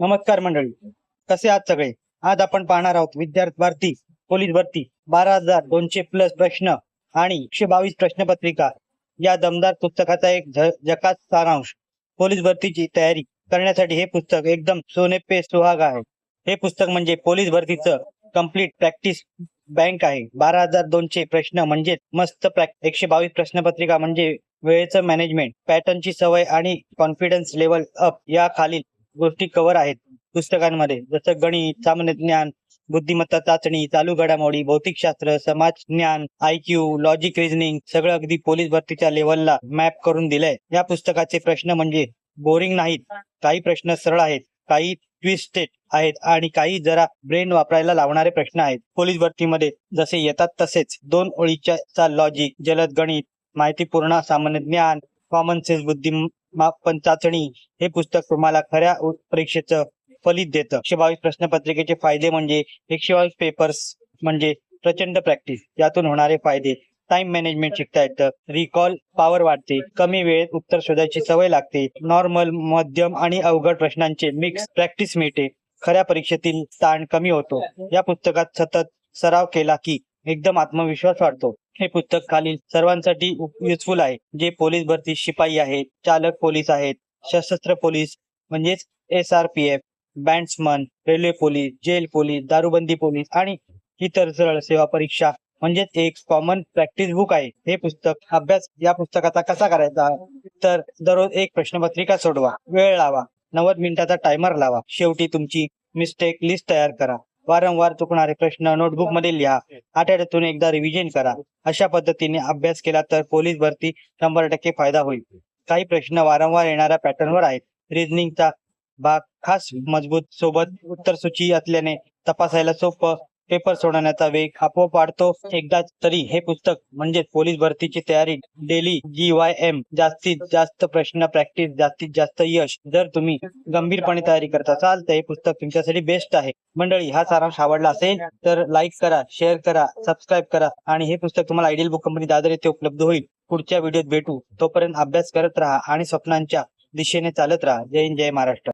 नमस्कार मंडळी. कसे आहात सगळे? आज आपण पाहणार आहोत विद्यार्थी भरती पोलीस भरती बारा हजार दोनशे प्लस प्रश्न आणि एकशे बावीस प्रश्नपत्रिका. या दमदार पुस्तकाचा एक झ- जकात सारांश. पोलीस भरतीची तयारी करण्यासाठी हे पुस्तक एकदम सोनेपे सुहाग आहे. हे पुस्तक म्हणजे पोलीस भरतीचं कंप्लीट प्रॅक्टिस बँक आहे. बारा हजार दोनशे प्रश्न म्हणजे मस्त एकशे बावीस प्रश्नपत्रिका म्हणजे वेळेचं मॅनेजमेंट पॅटर्नची सवय आणि कॉन्फिडन्स लेवल अप या खालील गोष्टी कव्हर आहेत. पुस्तकांमध्ये जसं गणित सामान्य ज्ञान बुद्धिमत्ता चाचणी चालू घडामोडी भौतिकशास्त्र समाज ज्ञान आयक्यू लॉजिक रिझनिंग सगळं अगदी पोलीस भरतीच्या लेवलला मॅप करून दिलंय. या पुस्तकाचे प्रश्न म्हणजे बोरिंग नाहीत काही प्रश्न सरळ आहेत काही ट्विस्टेड आहेत आणि काही जरा ब्रेन वापरायला लावणारे प्रश्न आहेत. पोलीस भरतीमध्ये जसे येतात तसेच दोन ओळीच्या लॉजिक जलद गणित माहितीपूर्ण सामान्य ज्ञान कॉमन सेन्स मापन चाचणी हे पुस्तक तुम्हाला खऱ्या परीक्षेचं फलित देतं. एकशे बावीस प्रश्नपत्रिकेचे फायदे म्हणजे एकशे बावीस पेपर्स म्हणजे प्रचंड प्रॅक्टिस यातून होणारे फायदे. टाइम मॅनेजमेंट शिकता येतं. रिकॉल पॉवर वाढते. कमी वेळेत उत्तर शोधायची सवय लागते. नॉर्मल मध्यम आणि अवघड प्रश्नांचे मिक्स प्रॅक्टिस मिळते. खऱ्या परीक्षेतील ताण कमी होतो. या पुस्तकात सतत सराव केला की एकदम आत्मविश्वास वाढतो. हे पुस्तक खालील सर्वांसाठी युजफुल आहे. जे पोलीस भरती शिपाई आहेत चालक पोलीस आहेत सशस्त्र पोलीस म्हणजेच S R P F bandsman railway police jail police दारूबंदी पोलीस आणि इतर सरळ सेवा परीक्षा म्हणजेच एक कॉमन प्रॅक्टिस बुक आहे. हे पुस्तक अभ्यास या पुस्तकाचा कसा करायचा? तर दररोज एक प्रश्नपत्रिका सोडवा. वेळ लावा. नव्वद मिनिटाचा टायमर लावा. शेवटी तुमची मिस्टेक लिस्ट तयार करा. वारंवार चुकणारे प्रश्न नोटबुकमध्ये लिहा. आठवड्यातून एकदा रिव्हिजन करा. अशा पद्धतीने अभ्यास केला तर पोलीस भरती शंभर टक्के फायदा होईल. काही प्रश्न वारंवार येणाऱ्या पॅटर्नवर आहेत. रिझनिंगचा भाग खास मजबूत सोबत उत्तर सूची असल्याने तपासायला सोपं पेपर सोडवण्याचा वेग आपोआप वाढतो. एकदा तरी हे पुस्तक म्हणजे पोलीस भरतीची तयारी डेली जी वाय एम जास्तीत जास्त प्रश्न प्रॅक्टिस जास्तीत जास्त यश जर तुम्ही गंभीरपणे तयारी करत असाल तर हे पुस्तक तुमच्यासाठी बेस्ट आहे. मंडळी हा सारांश आवडला असेल तर लाईक करा शेअर करा सबस्क्राईब करा आणि हे पुस्तक तुम्हाला आयडियल बुक कंपनी दादर येथे उपलब्ध होईल. पुढच्या व्हिडिओत भेटू. तोपर्यंत अभ्यास करत राहा आणि स्वप्नांच्या दिशेने चालत राहा. जय हिंद जय महाराष्ट्र.